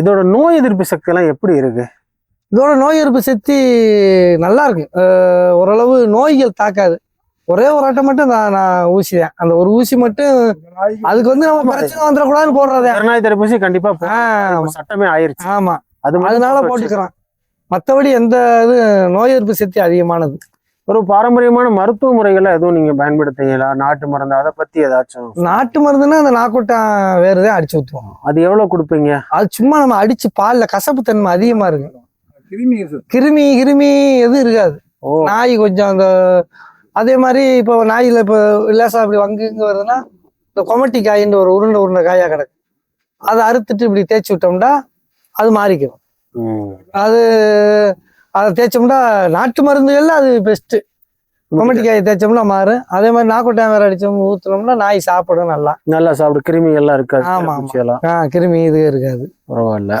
இதோட நோய் எதிர்ப்பு சக்தி எல்லாம் எப்படி இருக்கு? இதோட நோய் எதிர்ப்பு சக்தி நல்லா இருக்கு. ஓரளவு நோய்கள் தாக்காது. ஒரே ஒரு ஆட்டம் மட்டும் நான் நான் ஊசி தான் அந்த ஒரு ஊசி மட்டும் அதுக்கு வந்து நம்ம பிரச்சனை வந்துடக்கூடாதுன்னு போடுறதே. கருணாய் தடுப்பூசி கண்டிப்பா சட்டமே ஆயிருச்சு. ஆமா. அது அதனால போட்டு போட்டுக்கிறோம். மற்றபடி எந்த இது நோய் எதிர்ப்பு சக்தி அதிகமானது. ஒரு பாரம்பரியமான மருத்துவ முறைகளை எதுவும் நீங்க பயன்படுத்துறீங்களா? நாட்டு மருந்து அதை பத்தி ஏதாச்சும்? நாட்டு மருந்துன்னா அந்த நாக்கூட்டான் வேறு தான் அடிச்சு ஊற்றுவோம் அது எவ்வளவு கொடுப்பீங்க? அது சும்மா நம்ம அடிச்சு பால்ல கசப்பு தன்மை அதிகமா இருக்கு. கிருமி. கிருமி கிருமி எதுவும் இருக்காது. நாய் கொஞ்சம் அந்த அதே மாதிரி இப்போ நாயில இப்போ லேசா அப்படி வங்கு இங்க வருதுன்னா இந்த கொமட்டி காயின்னு ஒரு உருண்டை உருண்டை காயா கிடக்கு. அதை அறுத்துட்டு இப்படி தேய்ச்சி விட்டோம்னா அது மாறிக்கும். அது அதை தேய்ச்சோம்னா நாட்டு மருந்துகள்ல அது பெஸ்ட்டு கொமட்டி காயை தேய்ச்சோம்னா மாறும் அதே மாதிரி நாக்குட்டான் வேற அடிச்சோம் ஊத்துனோம்னா நாய் சாப்பிடும் நல்லா. நல்லா சாப்பிடு கிருமி எல்லாம் இருக்காது. ஆமா, ஆ கிருமி இது இருக்காது. பரவாயில்ல.